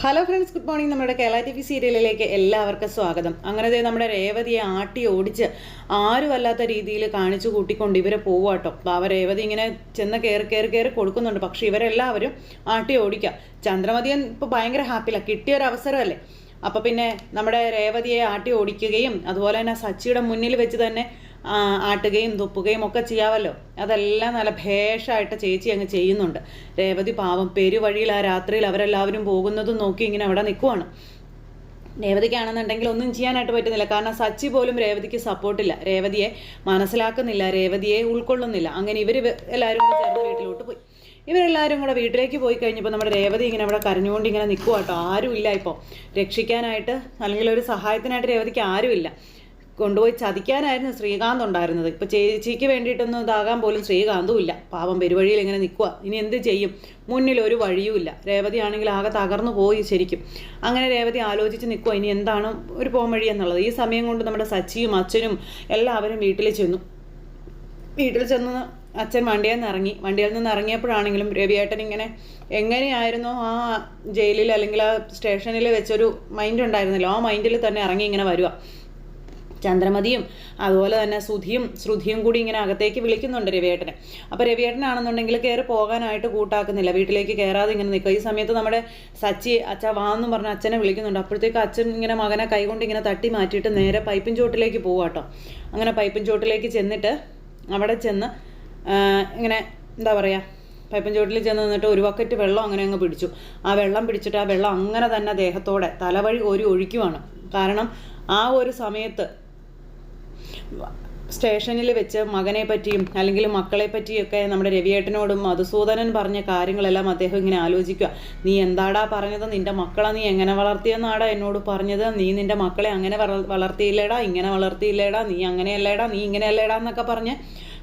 Hello friends good morning നമ്മുടെ Kerala T V സീരിയലിലേക്ക് എല്ലാവർക്കും സ്വാഗതം. അങ്ങനെ നമ്മുടെ രേവതിയെ ആട്ടി ഓടിച്ച് ആരും അല്ലാത്ത രീതിയിൽ കാണിച്ചു കൂട്ടിക്കൊണ്ട് ഇവരെ പോവാട്ടോ പാവ രേവതി ഇങ്ങനെ ചെന്ന് കയറി കയറി കയറി കൊടുക്കുന്നുണ്ട്. പക്ഷേ ഇവരെല്ലാവരും ആട്ടി ഓടിക്കുക ചന്ദ്രമതിയൻ ഇപ്പോൾ ഭയങ്കര ഹാപ്പിയിലാണ് കിട്ടിയൊരു അവസരമല്ലേ? അപ്പോൾ പിന്നെ നമ്മുടെ രേവതിയെ ആട്ടി ഓടിക്കുകയും അതുപോലെ തന്നെ സച്ചിയുടെ മുന്നിൽ വെച്ച് തന്നെ ആട്ടുകയും തുപ്പുകയും ഒക്കെ ചെയ്യാമല്ലോ അതെല്ലാം നല്ല ഭേഷമായിട്ട് ചേച്ചി അങ്ങ് ചെയ്യുന്നുണ്ട്. രേവതി പാവം പെരുവഴിയിൽ ആ രാത്രിയിൽ അവരെല്ലാവരും പോകുന്നതും നോക്കി ഇങ്ങനെ അവിടെ നിൽക്കുവാണ് രേവതിക്കാണെന്നുണ്ടെങ്കിൽ ഒന്നും ചെയ്യാനായിട്ട് പറ്റുന്നില്ല. കാരണം സച്ചി പോലും രേവതിക്ക് സപ്പോർട്ടില്ല രേവതിയെ മനസ്സിലാക്കുന്നില്ല. രേവതിയെ ഉൾക്കൊള്ളുന്നില്ല. അങ്ങനെ ഇവർ എല്ലാവരും കൂടെ ചേർന്ന് വീട്ടിലോട്ട് പോയി. ഇവരെല്ലാവരും കൂടെ വീട്ടിലേക്ക് പോയി കഴിഞ്ഞപ്പോൾ നമ്മുടെ രേവതി ഇങ്ങനെ അവിടെ കരഞ്ഞുകൊണ്ട് ഇങ്ങനെ നിൽക്കുക കേട്ടോ ആരുമില്ല ഇപ്പോൾ രക്ഷിക്കാനായിട്ട് അല്ലെങ്കിൽ ഒരു സഹായത്തിനായിട്ട് രേവതിക്ക് ആരുമില്ല കൊണ്ടുപോയി ചതിക്കാനായിരുന്നു ശ്രീകാന്ത് ഉണ്ടായിരുന്നത്. ഇപ്പോൾ ചേച്ചിക്ക് വേണ്ടിയിട്ടൊന്നും ഇതാകാൻ പോലും ശ്രീകാന്തും ഇല്ല. പാവം പെരുവഴിയിൽ ഇങ്ങനെ നിൽക്കുക ഇനി എന്ത് ചെയ്യും? മുന്നിൽ ഒരു വഴിയുമില്ല രേവതി ആണെങ്കിൽ ആകെ തകർന്നു പോയി ശരിക്കും. അങ്ങനെ രേവതി ആലോചിച്ച് നിൽക്കുക ഇനി എന്താണ് ഒരു പോം വഴി എന്നുള്ളത്. ഈ സമയം കൊണ്ട് നമ്മുടെ സച്ചിയും അച്ഛനും എല്ലാവരും വീട്ടിൽ ചെന്നു. വീട്ടിൽ ചെന്ന് അച്ഛൻ വണ്ടിയിൽ നിന്ന് ഇറങ്ങി. വണ്ടിയിൽ നിന്ന് ഇറങ്ങിയപ്പോഴാണെങ്കിലും രവിയേട്ടൻ ഇങ്ങനെ എങ്ങനെയായിരുന്നോ ആ ജയിലിൽ അല്ലെങ്കിൽ ആ സ്റ്റേഷനിൽ വെച്ചൊരു മൈൻഡ് ഉണ്ടായിരുന്നല്ലോ. ആ മൈൻഡിൽ തന്നെ ഇറങ്ങി ഇങ്ങനെ വരിക ചന്ദ്രമതിയും അതുപോലെ തന്നെ സുധിയും ശ്രുതിയും കൂടി ഇങ്ങനെ അകത്തേക്ക് വിളിക്കുന്നുണ്ട് രവിയേട്ടനെ. അപ്പോൾ രവിയേട്ടനാണെന്നുണ്ടെങ്കിൽ കയറി പോകാനായിട്ട് കൂട്ടാക്കുന്നില്ല. വീട്ടിലേക്ക് കയറാതെ ഇങ്ങനെ നിൽക്കുക. ഈ സമയത്ത് നമ്മുടെ സച്ചി അച്ഛ വാ എന്ന് പറഞ്ഞ അച്ഛനെ വിളിക്കുന്നുണ്ട്. അപ്പോഴത്തേക്ക് അച്ഛൻ ഇങ്ങനെ മകനെ കൈകൊണ്ട് ഇങ്ങനെ തട്ടി മാറ്റിയിട്ട് നേരെ പൈപ്പിൻ ചോട്ടിലേക്ക് പോവാട്ടോ. അങ്ങനെ പൈപ്പിൻ ചോട്ടിലേക്ക് ചെന്നിട്ട് അവിടെ ചെന്ന് ഇങ്ങനെ എന്താ പറയുക പൈപ്പൻ ചോട്ടിൽ ചെന്ന് നിന്നിട്ട് ഒരു ബക്കറ്റ് വെള്ളം അങ്ങനെ അങ്ങ് പിടിച്ചു. ആ വെള്ളം പിടിച്ചിട്ട് ആ വെള്ളം അങ്ങനെ തന്നെ ദേഹത്തോടെ തലവഴി ഒരു ഒഴിക്കുവാണ്. കാരണം ആ ഒരു സമയത്ത് സ്റ്റേഷനിൽ വെച്ച് മകനെ പറ്റിയും അല്ലെങ്കിൽ മക്കളെ പറ്റിയൊക്കെ നമ്മുടെ രവിയേട്ടനോടും മധുസൂദനൻ പറഞ്ഞ കാര്യങ്ങളെല്ലാം അദ്ദേഹം ഇങ്ങനെ ആലോചിക്കുക. നീ എന്താടാ പറഞ്ഞത്? നിന്റെ മക്കളെ നീ എങ്ങനെ വളർത്തിയെന്നാടാ എന്നോട് പറഞ്ഞത്? നീ നിന്റെ മക്കളെ അങ്ങനെ വള- വളർത്തിയില്ലേടാ? ഇങ്ങനെ വളർത്തിയില്ലേടാ? നീ അങ്ങനെയല്ലേടാ? നീ ഇങ്ങനെയല്ലേടാ? എന്നൊക്കെ പറഞ്ഞ്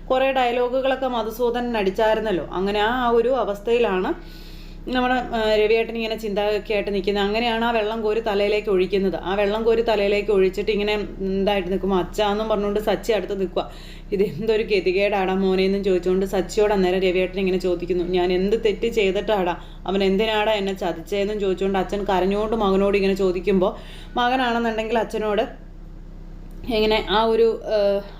കുറേ ഡയലോഗുകളൊക്കെ മധുസൂദനൻ അടിച്ചായിരുന്നല്ലോ അങ്ങനെ ആ ഒരു അവസ്ഥയിലാണ് നമ്മുടെ രവിയേട്ടൻ ഇങ്ങനെ ആയിട്ട് നിൽക്കുന്നത്. അങ്ങനെയാണ് ആ വെള്ളം കോരി തലയിലേക്ക് ഒഴിക്കുന്നത്. ആ വെള്ളം കോരി തലയിലേക്ക് ഒഴിച്ചിട്ട് ഇങ്ങനെ എന്തായിട്ട് നിൽക്കുമ്പോൾ അച്ഛാന്നും പറഞ്ഞുകൊണ്ട് സച്ചി അടുത്ത് നിൽക്കുക. ഇത് എന്തൊരു ഗതികേടാടാ മോനെന്നും ചോദിച്ചുകൊണ്ട് സച്ചിയോട് അന്നേരം രവിയേട്ടൻ ഇങ്ങനെ ചോദിക്കുന്നു. ഞാൻ എന്ത് തെറ്റ് ചെയ്തിട്ടാടാ? അവൻ എന്തിനാടാ എന്നെ ചതിച്ചതെന്നും ചോദിച്ചുകൊണ്ട് അച്ഛൻ കരഞ്ഞുകൊണ്ട് മകനോട് ഇങ്ങനെ ചോദിക്കുമ്പോൾ മകനാണെന്നുണ്ടെങ്കിൽ അച്ഛനോട് ഇങ്ങനെ ആ ഒരു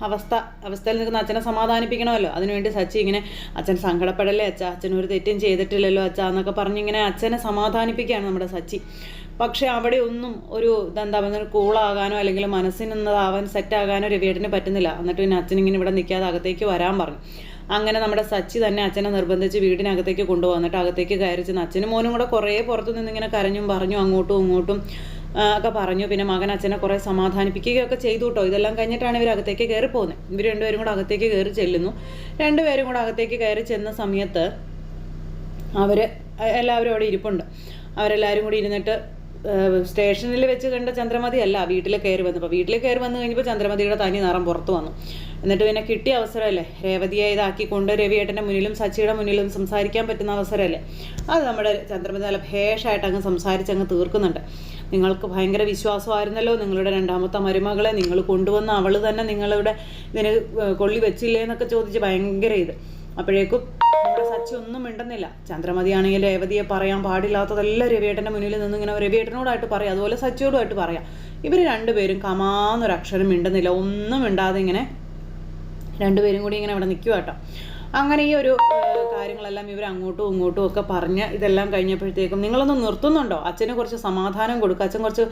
അവസ്ഥ അവസ്ഥയിൽ നിൽക്കുന്ന അച്ഛനെ സമാധാനിപ്പിക്കണമല്ലോ. അതിനുവേണ്ടി സച്ചി ഇങ്ങനെ അച്ഛൻ സങ്കടപ്പെടല്ലേ അച്ഛ? അച്ഛൻ ഒരു തെറ്റും ചെയ്തിട്ടില്ലല്ലോ അച്ഛ? എന്നൊക്കെ പറഞ്ഞ് ഇങ്ങനെ അച്ഛനെ സമാധാനിപ്പിക്കുകയാണ് നമ്മുടെ സച്ചി. പക്ഷേ അവിടെ ഒന്നും ഒരു എന്താ പറയുക കൂളാകാനോ അല്ലെങ്കിൽ മനസ്സിനൊന്നതാവാൻ സെറ്റാകാനോ രവിയേട്ടന് പറ്റുന്നില്ല. എന്നിട്ട് പിന്നെ അച്ഛൻ ഇങ്ങനെ ഇവിടെ നിൽക്കാതെ അകത്തേക്ക് വരാൻ പറഞ്ഞു. അങ്ങനെ നമ്മുടെ സച്ചി തന്നെ അച്ഛനെ നിർബന്ധിച്ച് വീടിനകത്തേക്ക് കൊണ്ടുപോകുന്നിട്ട് അകത്തേക്ക് കയറി അച്ഛനും മോനും കൂടെ കുറേ പുറത്തു നിന്ന് ഇങ്ങനെ കരഞ്ഞും പറഞ്ഞു അങ്ങോട്ടും ഇങ്ങോട്ടും ഒക്കെ പറഞ്ഞു. പിന്നെ മകൻ അച്ഛനെ കുറേ സമാധാനിപ്പിക്കുകയൊക്കെ ചെയ്തു കേട്ടോ ഇതെല്ലാം കഴിഞ്ഞിട്ടാണ് ഇവർ അകത്തേക്ക് കയറി പോകുന്നത് ഇവർ രണ്ടുപേരും കൂടെ അകത്തേക്ക് കയറി ചെല്ലുന്നു. രണ്ടുപേരും കൂടെ അകത്തേക്ക് കയറി ചെന്ന സമയത്ത് അവർ എല്ലാവരും അവിടെ ഇരിപ്പുണ്ട്. അവരെല്ലാവരും കൂടി ഇരുന്നിട്ട് സ്റ്റേഷനിൽ വെച്ച് കണ്ട ചന്ദ്രമതി അല്ല വീട്ടിൽ കയറി വന്നപ്പോൾ വീട്ടിൽ കയറി വന്നു കഴിഞ്ഞപ്പോൾ ചന്ദ്രമതിയുടെ തനി നിറം പുറത്തു വന്നു. എന്നിട്ട് പിന്നെ കിട്ടിയ അവസരമല്ലേ? രേവതിയെ ഇതാക്കിക്കൊണ്ട് രവിയേട്ടന്റെ മുന്നിലും സച്ചിയുടെ മുന്നിലും സംസാരിക്കാൻ പറ്റുന്ന അവസരമല്ലേ? അത് നമ്മുടെ ചന്ദ്രമതി നല്ല ഭേഷമായിട്ട് അങ്ങ് സംസാരിച്ച് അങ്ങ് തീർക്കുന്നുണ്ട്. നിങ്ങൾക്ക് ഭയങ്കര വിശ്വാസമായിരുന്നല്ലോ നിങ്ങളുടെ രണ്ടാമത്തെ മരുമകളെ. നിങ്ങൾ കൊണ്ടുവന്ന അവൾ തന്നെ നിങ്ങളുടെ ഇതിന് കൊള്ളി വെച്ചില്ലേ എന്നൊക്കെ ചോദിച്ച് ഭയങ്കര ഇത്. അപ്പോഴേക്കും നമ്മുടെ സച്ചി ഒന്നും മിണ്ടുന്നില്ല. ചന്ദ്രമതി ആണെങ്കിൽ രേവതിയെ പറയാൻ പാടില്ലാത്തതെല്ലാം രവിയേട്ടന്റെ മുന്നിൽ നിന്ന് ഇങ്ങനെ രവിയേട്ടനോടായിട്ട് പറയാം. അതുപോലെ സച്ചിയോടുമായിട്ട് പറയാം. ഇവർ രണ്ടുപേരും കമാന്നൊരു അക്ഷരം മിണ്ടുന്നില്ല. ഒന്നും മിണ്ടാതെ ഇങ്ങനെ രണ്ടുപേരും കൂടി ഇങ്ങനെ അവിടെ നിൽക്കുക കേട്ടോ. അങ്ങനെ ഈ ഒരു കാര്യങ്ങളെല്ലാം ഇവർ അങ്ങോട്ടും ഇങ്ങോട്ടും ഒക്കെ പറഞ്ഞ് ഇതെല്ലാം കഴിഞ്ഞപ്പോഴത്തേക്കും നിങ്ങളൊന്ന് നിർത്തുന്നുണ്ടോ? അച്ഛനെ കുറച്ച് സമാധാനം കൊടുക്കുക അച്ഛൻ കുറച്ച്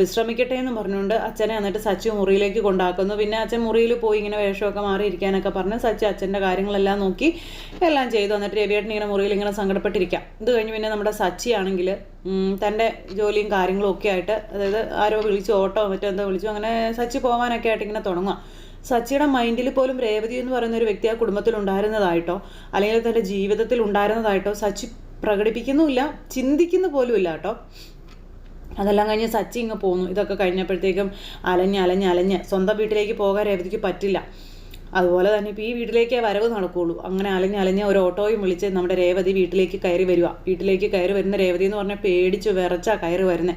വിശ്രമിക്കട്ടെ എന്ന് പറഞ്ഞുകൊണ്ട് അച്ഛനെ എന്നിട്ട് സച്ചി മുറിയിലേക്ക് കൊണ്ടാക്കുന്നു. പിന്നെ അച്ഛൻ മുറിയിൽ പോയി ഇങ്ങനെ വേഷമൊക്കെ മാറി ഇരിക്കാനൊക്കെ പറഞ്ഞ് സച്ചി അച്ഛന്റെ കാര്യങ്ങളെല്ലാം നോക്കി എല്ലാം ചെയ്തു. എന്നിട്ട് രവിയേട്ടൻ ഇങ്ങനെ മുറിയിൽ ഇങ്ങനെ സങ്കടപ്പെട്ടിരിക്കാം. ഇത് കഴിഞ്ഞ് പിന്നെ നമ്മുടെ സച്ചി ആണെങ്കിൽ തന്റെ ജോലിയും കാര്യങ്ങളും ഒക്കെ ആയിട്ട് അതായത് ആരോ വിളിച്ചു ഓട്ടോ മറ്റോ എന്തോ വിളിച്ചു. അങ്ങനെ സച്ചി പോകാനൊക്കെ ആയിട്ട് ഇങ്ങനെ തുടങ്ങുക സച്ചിയുടെ മൈൻഡിൽ പോലും രേവതി എന്ന് പറയുന്ന ഒരു വ്യക്തി ആ കുടുംബത്തിൽ ഉണ്ടായിരുന്നതായിട്ടോ അല്ലെങ്കിൽ തന്റെ ജീവിതത്തിൽ ഉണ്ടായിരുന്നതായിട്ടോ സച്ചി പ്രകടിപ്പിക്കുന്നുമില്ല ചിന്തിക്കുന്നു പോലും ഇല്ല കേട്ടോ. അതെല്ലാം കഴിഞ്ഞ് സച്ചി ഇങ്ങ് പോന്നു. ഇതൊക്കെ കഴിഞ്ഞപ്പോഴത്തേക്കും അലഞ്ഞ് അലഞ്ഞ് അലഞ്ഞ് സ്വന്തം വീട്ടിലേക്ക് പോകാൻ രേവതിക്ക് പറ്റില്ല. അതുപോലെ തന്നെ ഇപ്പോൾ ഈ വീട്ടിലേക്കേ വരവ് നടക്കുകയുള്ളൂ അങ്ങനെ അലഞ്ഞ് അലഞ്ഞ് ഒരു ഓട്ടോയും വിളിച്ച് നമ്മുടെ രേവതി വീട്ടിലേക്ക് കയറി വരിക. വീട്ടിലേക്ക് കയറി വരുന്ന രേവതി എന്ന് പറഞ്ഞാൽ പേടിച്ച് വിറച്ചാ കയറി വരുന്നത്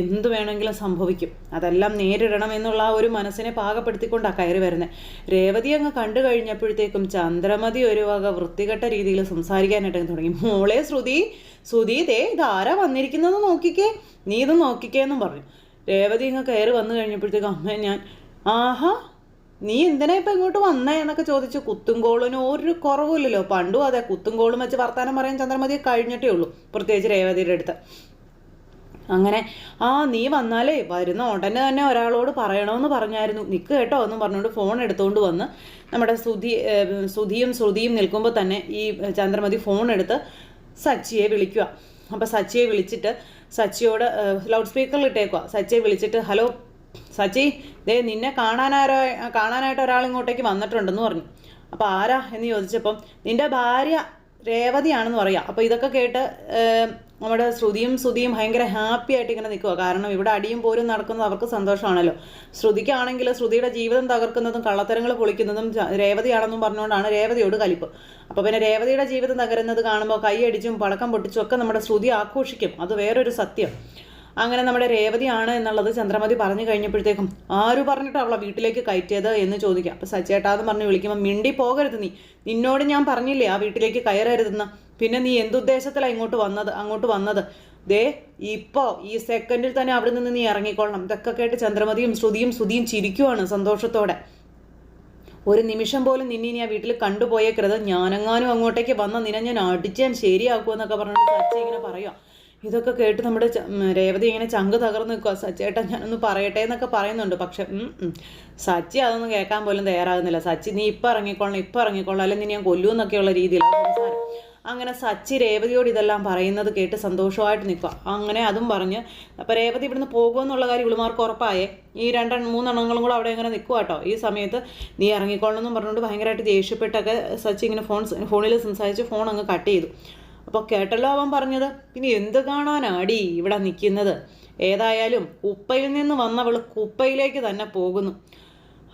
എന്ത് വേണമെങ്കിലും സംഭവിക്കും. അതെല്ലാം നേരിടണം എന്നുള്ള ആ ഒരു മനസ്സിനെ പാകപ്പെടുത്തിക്കൊണ്ടാണ് കയറി വരുന്നത് രേവതി അങ്ങ് കണ്ടു കഴിഞ്ഞപ്പോഴത്തേക്കും ചന്ദ്രമതി ഒരു വക വൃത്തികെട്ട രീതിയിൽ സംസാരിക്കാനായിട്ട് തുടങ്ങി. മോളെ ശ്രുതി ശ്രുതി ദേ ഇതാരാ വന്നിരിക്കുന്നത് നോക്കിക്കേ. നീ ഇത് നോക്കിക്കേ എന്നും പറഞ്ഞു. രേവതി അങ്ങ് കയറി വന്നു കഴിഞ്ഞപ്പോഴത്തേക്കും അമ്മ ഞാൻ ആഹാ നീ എന്തിനാ ഇപ്പം ഇങ്ങോട്ട് വന്നേ എന്നൊക്കെ ചോദിച്ചു കുത്തുംകോളിന് ഒരു കുറവുമില്ലല്ലോ. പണ്ടും അതെ കുത്തുംകോളും വെച്ച് വർത്താനം പറയാൻ ചന്ദ്രമതിയെ കഴിഞ്ഞിട്ടേ ഉള്ളൂ പ്രത്യേകിച്ച് രേവതിയുടെ അടുത്ത്. അങ്ങനെ ആ നീ വന്നാലേ വരുന്ന ഉടനെ തന്നെ ഒരാളോട് പറയണമെന്ന് പറഞ്ഞായിരുന്നു. നിൽക്ക് കേട്ടോ എന്നും പറഞ്ഞുകൊണ്ട് ഫോൺ എടുത്തുകൊണ്ട് വന്ന് നമ്മുടെ സുധി സുധിയും ശ്രുതിയും നിൽക്കുമ്പോൾ തന്നെ ഈ ചന്ദ്രമതി ഫോൺ എടുത്ത് സച്ചിയെ വിളിക്കുക അപ്പോൾ സച്ചിയെ വിളിച്ചിട്ട് സച്ചിയോട് ലൗഡ് സ്പീക്കറിൽ ഇട്ടേക്കുക സച്ചിയെ വിളിച്ചിട്ട് ഹലോ സച്ചി ദേ നിന്നെ കാണാനാരോ കാണാനായിട്ട് ഒരാൾ ഇങ്ങോട്ടേക്ക് വന്നിട്ടുണ്ടെന്ന് പറഞ്ഞു. അപ്പോൾ ആരാ എന്ന് ചോദിച്ചപ്പം നിന്റെ ഭാര്യ രേവതിയാണെന്ന് പറയാം. അപ്പോൾ ഇതൊക്കെ കേട്ട് നമ്മുടെ ശ്രുതിയും ശ്രുതിയും ഭയങ്കര ഹാപ്പി ആയിട്ട് ഇങ്ങനെ നിൽക്കുക കാരണം ഇവിടെ അടിയും പോരും നടക്കുന്നത് അവർക്ക് സന്തോഷമാണല്ലോ. ശ്രുതിക്കാണെങ്കിൽ ശ്രുതിയുടെ ജീവിതം തകർക്കുന്നതും കള്ളത്തരങ്ങൾ പൊളിക്കുന്നതും രേവതിയാണെന്നും പറഞ്ഞുകൊണ്ടാണ് രേവതിയോട് കലിപ്പ്. അപ്പോൾ പിന്നെ രേവതിയുടെ ജീവിതം തകരുന്നത് കാണുമ്പോൾ കൈയടിച്ചും പടക്കം പൊട്ടിച്ചും ഒക്കെ നമ്മുടെ ശ്രുതി ആഘോഷിക്കും. അത് വേറൊരു സത്യം. അങ്ങനെ നമ്മുടെ രേവതിയാണ് എന്നുള്ളത് ചന്ദ്രമതി പറഞ്ഞു കഴിഞ്ഞപ്പോഴത്തേക്കും ആര് പറഞ്ഞിട്ട് അവളെ വീട്ടിലേക്ക് കയറ്റിയത്? എന്ന് ചോദിക്കാം. അപ്പോൾ സച്ചേട്ടാന്ന് പറഞ്ഞ് വിളിക്കുമ്പോൾ മിണ്ടി പോകരുത് നീ. നിന്നോട് ഞാൻ പറഞ്ഞില്ലേ ആ വീട്ടിലേക്ക് കയറരുതെന്ന്? പിന്നെ നീ എന്തുദ്ദേശത്തിലാണ് ഇങ്ങോട്ട് വന്നത് അങ്ങോട്ട് വന്നത്? ദേ ഇപ്പോൾ ഈ സെക്കൻഡിൽ തന്നെ അവിടെ നിന്ന് നീ ഇറങ്ങിക്കൊള്ളണം. ഇതൊക്കെ കേട്ട് ചന്ദ്രമതിയും ശ്രുതിയും ശ്രുതിയും ചിരിക്കുവാണ് സന്തോഷത്തോടെ. ഒരു നിമിഷം പോലും നിന്നെ ഇനി ആ വീട്ടിൽ കണ്ടുപോയേക്കരുത്. ഞാനെങ്ങാനും അങ്ങോട്ടേക്ക് വന്ന നിന്നെ ഞാൻ അടിച്ചാൻ ശരിയാക്കുമെന്നൊക്കെ പറഞ്ഞിട്ട് സച്ചി ഇങ്ങനെ പറയാം ഇതൊക്കെ കേട്ട് നമ്മുടെ രേവതി ഇങ്ങനെ ചങ്ക് തകർന്ന് നിൽക്കുക സച്ചേട്ടാ ഞാനൊന്ന് പറയട്ടെ എന്നൊക്കെ പറയുന്നുണ്ട്. പക്ഷെ. സച്ചി അതൊന്നും കേൾക്കാൻ പോലും തയ്യാറാകുന്നില്ല. സച്ചി നീ ഇപ്പം ഇറങ്ങിക്കൊള്ളണം ഇപ്പം ഇറങ്ങിക്കൊള്ളണം അല്ലെങ്കിൽ ഞാൻ കൊല്ലൂ എന്നൊക്കെയുള്ള രീതിയിലാണ് സംസാരം. അങ്ങനെ സച്ചി രേവതിയോട് ഇതെല്ലാം പറയുന്നത് കേട്ട് സന്തോഷമായിട്ട് നിൽക്കുക അങ്ങനെ അതും പറഞ്ഞ് അപ്പോൾ രേവതി ഇവിടുന്ന് പോകുമെന്നുള്ള കാര്യം ഇവളുമാർക്ക് ഉറപ്പായേ? ഈ രണ്ടെണ്ണം മൂന്നെണ്ണങ്ങളും കൂടെ അവിടെ ഇങ്ങനെ നിൽക്കുക കേട്ടോ ഈ സമയത്ത് നീ ഇറങ്ങിക്കൊള്ളണം എന്നും പറഞ്ഞുകൊണ്ട് ഭയങ്കരമായിട്ട് ദേഷ്യപ്പെട്ടൊക്കെ സച്ചി ഇങ്ങനെ ഫോൺ ഫോണിൽ സംസാരിച്ച് ഫോൺ അങ്ങ് കട്ട് ചെയ്തു. അപ്പോൾ കേട്ടല്ലോ അവൻ പറഞ്ഞത്. പിന്നെ എന്ത് കാണാനാടി ഇവിടെ നിൽക്കുന്നത്? ഏതായാലും ഉപ്പയിൽ നിന്ന് വന്നവൾ കുപ്പയിലേക്ക് തന്നെ പോകുന്നു.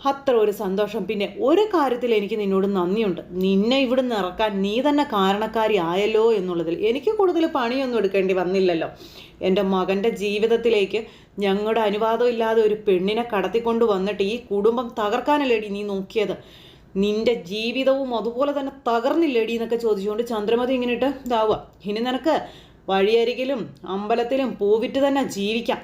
അത്ര ഒരു സന്തോഷം. പിന്നെ ഒരു കാര്യത്തിൽ എനിക്ക് നിന്നോട് നന്ദിയുണ്ട്. നിന്നെ ഇവിടുന്ന് ഇറക്കാൻ നീ തന്നെ കാരണക്കാരി ആയല്ലോ എന്നുള്ളതിൽ എനിക്ക് കൂടുതൽ പണിയൊന്നും എടുക്കേണ്ടി വന്നില്ലല്ലോ. എന്റെ മകന്റെ ജീവിതത്തിലേക്ക് ഞങ്ങളുടെ അനുവാദം ഇല്ലാതെ ഒരു പെണ്ണിനെ കടത്തിക്കൊണ്ട് വന്നിട്ട് ഈ കുടുംബം തകർക്കാനല്ലേടി നീ നോക്കിയത്? നിന്റെ ജീവിതവും അതുപോലെ തന്നെ തകർന്നില്ലേടി എന്നൊക്കെ ചോദിച്ചുകൊണ്ട് ചന്ദ്രമതി ഇങ്ങനെ ഇട്ട് ഇതാവുക. ഇനി നിനക്ക് വഴിയരികിലും അമ്പലത്തിലും പൂവിറ്റ് തന്നെ ജീവിക്കാം.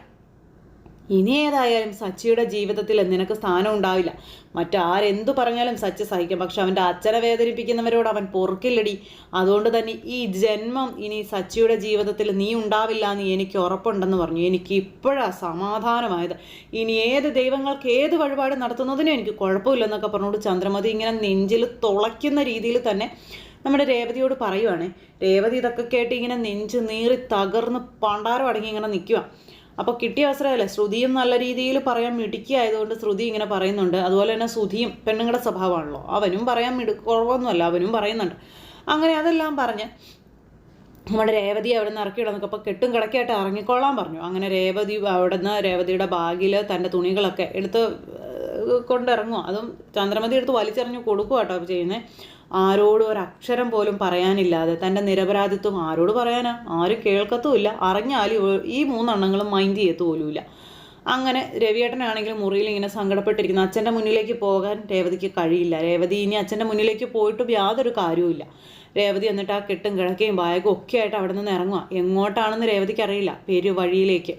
ഇനി ഏതായാലും സച്ചിയുടെ ജീവിതത്തിൽ നിനക്ക് സ്ഥാനം ഉണ്ടാവില്ല. മറ്റാരെന്തു പറഞ്ഞാലും സച്ചി സഹിക്കും. പക്ഷെ അവന്റെ അച്ഛനെ വേദനിപ്പിക്കുന്നവരോട് അവൻ പൊറുക്കില്ലടി. അതുകൊണ്ട് തന്നെ ഈ ജന്മം ഇനി സച്ചിയുടെ ജീവിതത്തിൽ നീ ഉണ്ടാവില്ല എന്ന് എനിക്ക് ഉറപ്പുണ്ടെന്ന് പറഞ്ഞു. എനിക്ക് ഇപ്പോഴാണ് സമാധാനമായത്. ഇനി ഏത് ദൈവങ്ങൾക്ക് ഏത് വഴിപാട് നടത്തുന്നതിനും എനിക്ക് കുഴപ്പമില്ലെന്നൊക്കെ പറഞ്ഞുകൊണ്ട് ചന്ദ്രമതി ഇങ്ങനെ നെഞ്ചിൽ തുളയ്ക്കുന്ന രീതിയിൽ തന്നെ നമ്മുടെ രേവതിയോട് പറയുവാണ്. രേവതി ഇതൊക്കെ കേട്ട് ഇങ്ങനെ നെഞ്ച് നീറി തകർന്ന് പണ്ടാരം അടങ്ങി ഇങ്ങനെ നിൽക്കുക അപ്പോൾ കിട്ടിയ അവസരമല്ലേ? ശ്രുതിയും നല്ല രീതിയിൽ പറയാൻ മിടുക്കിയായതുകൊണ്ട് ശ്രുതി ഇങ്ങനെ പറയുന്നുണ്ട്. അതുപോലെ തന്നെ സുധിയും പെണ്ണുങ്ങളുടെ സ്വഭാവമാണല്ലോ. അവനും പറയാൻ മിടു കുറവൊന്നുമല്ല. അവനും പറയുന്നുണ്ട്. അങ്ങനെ അതെല്ലാം പറഞ്ഞ് നമ്മുടെ രേവതി അവിടെ നിന്ന് ഇറക്കി അപ്പോൾ കെട്ടും കിടക്കായിട്ട് ഇറങ്ങിക്കൊള്ളാൻ പറഞ്ഞു. അങ്ങനെ രേവതി അവിടെ നിന്ന് രേവതിയുടെ ബാഗിൽ തന്റെ തുണികളൊക്കെ എടുത്ത് കൊണ്ടിറങ്ങും അതും ചന്ദ്രമതി എടുത്ത് വലിച്ചെറിഞ്ഞ് കൊടുക്കുക കേട്ടോ ചെയ്യുന്നത് ആരോടും ഒരു അക്ഷരം പോലും പറയാനില്ലാതെ തന്റെ നിരപരാധിത്വം ആരോട് പറയാനാ? ആരും കേൾക്കത്തുമില്ല. അറിഞ്ഞാലും ഈ മൂന്നെണ്ണങ്ങളും മൈൻഡ് ചെയ്യത്തു പോലുമില്ല. അങ്ങനെ രവിയേട്ടനാണെങ്കിലും മുറിയിൽ ഇങ്ങനെ സങ്കടപ്പെട്ടിരിക്കുന്നു. അച്ഛന്റെ മുന്നിലേക്ക് പോകാൻ രേവതിക്ക് കഴിയില്ല. രേവതി ഇനി അച്ഛന്റെ മുന്നിലേക്ക് പോയിട്ടും യാതൊരു കാര്യവുമില്ല. രേവതി എന്നിട്ട് ആ കെട്ടും കിഴക്കയും ബാഗും ഒക്കെ ആയിട്ട് അവിടെ നിന്ന് ഇറങ്ങുക എങ്ങോട്ടാണെന്ന് രേവതിക്ക് അറിയില്ല. പെരുവഴിയിലേക്ക്.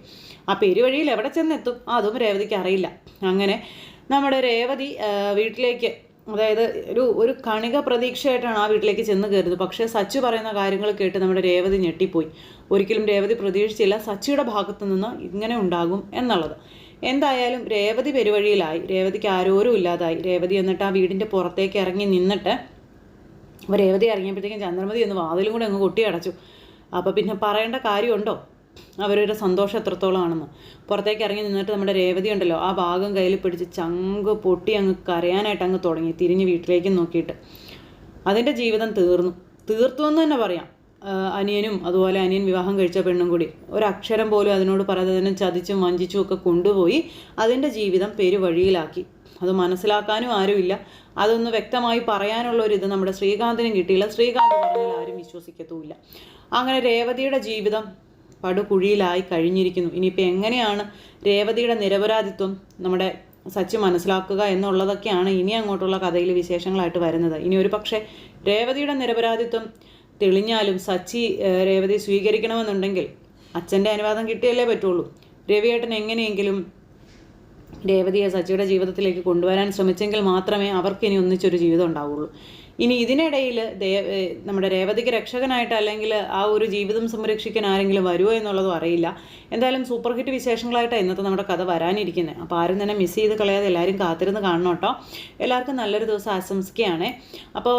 ആ പെരുവഴിയിൽ എവിടെ ചെന്നെത്തും? അതും രേവതിക്ക് അറിയില്ല. അങ്ങനെ നമ്മുടെ രേവതി വീട്ടിലേക്ക് അതായത് ഒരു ഒരു കണിക പ്രതീക്ഷയായിട്ടാണ് ആ വീട്ടിലേക്ക് ചെന്ന് കയറുന്നത്. പക്ഷേ സച്ചു പറയുന്ന കാര്യങ്ങൾ കേട്ട് നമ്മുടെ രേവതി ഞെട്ടിപ്പോയി. ഒരിക്കലും രേവതി പ്രതീക്ഷിച്ചില്ല സച്ചിയുടെ ഭാഗത്തു നിന്ന് ഇങ്ങനെ ഉണ്ടാകും എന്നുള്ളത്. എന്തായാലും രേവതി പെരുവഴിയിലായി. രേവതിക്ക് ആരോരും ഇല്ലാതായി. രേവതി എന്നിട്ട് ആ വീടിന്റെ പുറത്തേക്ക് ഇറങ്ങി നിന്നിട്ട് അപ്പോൾ രേവതി ഇറങ്ങിയപ്പോഴത്തേക്കും ചന്ദ്രമതി ഒന്ന് വാതിലും കൂടെ അങ്ങ് കൊട്ടി അടച്ചു അപ്പോൾ പിന്നെ പറയേണ്ട കാര്യമുണ്ടോ? അവരുടെ സന്തോഷം എത്രത്തോളമാണെന്ന്. പുറത്തേക്ക് ഇറങ്ങി നിന്നിട്ട് നമ്മുടെ രേവതി ഉണ്ടല്ലോ ആ ഭാഗം കയ്യിൽ പിടിച്ച് ചങ്ക് പൊട്ടി അങ്ങ് കരയാനായിട്ട് അങ്ങ് തുടങ്ങി തിരിഞ്ഞ് വീട്ടിലേക്ക് നോക്കിയിട്ട്. അതിന്റെ ജീവിതം തീർന്നു. തീർത്തു എന്ന് തന്നെ പറയാം. അനിയനും അതുപോലെ അനിയൻ വിവാഹം കഴിച്ച പെണ്ണും കൂടി ഒരക്ഷരം പോലും അതിനോട് പറയാതെ തന്നെ ചതിച്ചും വഞ്ചിച്ചും ഒക്കെ കൊണ്ടുപോയി അതിന്റെ ജീവിതം പെരുവഴിയിലാക്കി. അത് മനസ്സിലാക്കാനും ആരുമില്ല. അതൊന്ന് വ്യക്തമായി പറയാനുള്ള ഒരു ഇത് നമ്മുടെ ശ്രീകാന്തിനും കിട്ടിയില്ല. ശ്രീകാന്ത് പറഞ്ഞാൽ ആരും വിശ്വസിക്കത്തുമില്ല. അങ്ങനെ രേവതിയുടെ ജീവിതം പടുകുഴിയിലായി കഴിഞ്ഞിരിക്കുന്നു. ഇനിയിപ്പോൾ എങ്ങനെയാണ് രേവതിയുടെ നിരപരാധിത്വം നമ്മുടെ സച്ചി മനസ്സിലാക്കുക എന്നുള്ളതൊക്കെയാണ് ഇനി അങ്ങോട്ടുള്ള കഥയിൽ വിശേഷങ്ങളായിട്ട് വരുന്നത്. ഇനി ഒരു പക്ഷേ രേവതിയുടെ നിരപരാധിത്വം തെളിഞ്ഞാലും സച്ചി രേവതി സ്വീകരിക്കണമെന്നുണ്ടെങ്കിൽ അച്ഛന്റെ അനുവാദം കിട്ടിയല്ലേ പറ്റുള്ളൂ. രവിയേട്ടൻ എങ്ങനെയെങ്കിലും രേവതിയെ സച്ചിയുടെ ജീവിതത്തിലേക്ക് കൊണ്ടുവരാൻ ശ്രമിച്ചെങ്കിൽ മാത്രമേ അവർക്ക് ഇനി ഒന്നിച്ചൊരു ജീവിതം ഉണ്ടാവുള്ളൂ. ഇനി ഇതിനിടയിൽ നമ്മുടെ രേവതിക്ക് രക്ഷകനായിട്ട് അല്ലെങ്കിൽ ആ ഒരു ജീവിതം സംരക്ഷിക്കാൻ ആരെങ്കിലും വരുമോ എന്നുള്ളതും അറിയില്ല. എന്തായാലും സൂപ്പർ ഹിറ്റ് വിശേഷങ്ങളായിട്ടാണ് ഇന്നത്തെ നമ്മുടെ കഥ വരാനിരിക്കുന്നത്. അപ്പോൾ ആരും തന്നെ മിസ് ചെയ്ത് കളയാതെ എല്ലാവരും കാത്തിരുന്ന് കാണണം കേട്ടോ. എല്ലാവർക്കും നല്ലൊരു ദിവസം ആശംസിക്കുകയാണ്. അപ്പോൾ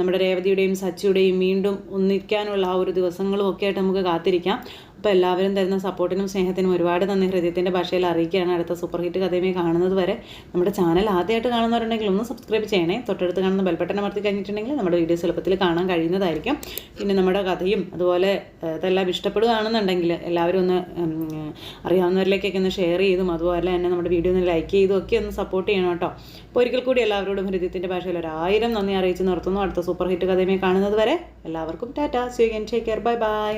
നമ്മുടെ രേവതിയുടെയും സച്ചിയുടെയും വീണ്ടും ഒന്നിക്കാനുള്ള ആ ഒരു ദിവസങ്ങളും ഒക്കെ ആയിട്ട് നമുക്ക് കാത്തിരിക്കാം. അപ്പോൾ എല്ലാവരും തരുന്ന സപ്പോർട്ടിനും സ്നേഹത്തിനും ഒരുപാട് നന്ദി. ഹൃദയത്തിന്റെ ഭാഷയിൽ അറിയിക്കുകയാണ് അടുത്ത സൂപ്പർ ഹിറ്റ് കഥയുമായി കാണുന്നത് വരെ. നമ്മുടെ ചാനൽ ആദ്യമായിട്ട് കാണുന്നവരുണ്ടെങ്കിൽ ഒന്ന് സബ്സ്ക്രൈബ് ചെയ്യണേ. തൊട്ടടുത്ത് കാണുന്ന ബെൽബട്ടൺ അമർത്തി കഴിഞ്ഞിട്ടുണ്ടെങ്കിൽ നമ്മുടെ വീഡിയോസ് എളുപ്പത്തിൽ കാണാൻ കഴിയുന്നതായിരിക്കും. പിന്നെ നമ്മുടെ കഥയും അതുപോലെ ഇതെല്ലാം ഇഷ്ടപ്പെടുകയാണെന്നുണ്ടെങ്കിൽ എല്ലാവരും ഒന്ന് അറിയാവുന്നവരിലേക്കൊക്കെ ഒന്ന് ഷെയർ ചെയ്തും അതുപോലെ തന്നെ നമ്മുടെ വീഡിയോ ഒന്ന് ലൈക്ക് ചെയ്തും ഒക്കെ ഒന്ന് സപ്പോർട്ട് ചെയ്യണം കേട്ടോ. അപ്പോൾ ഒരിക്കൽ കൂടി എല്ലാവരോടും ഹൃദയത്തിന്റെ ഭാഷയിൽ ഒരായിരം നന്ദി അറിയിച്ച് നിർത്തുന്നു അടുത്ത സൂപ്പർ ഹിറ്റ് കഥയുമായി കാണുന്നത് വരെ. എല്ലാവർക്കും ടാറ്റ. സ്വീകൻ ടേക്ക് കെയർ ബൈ ബൈ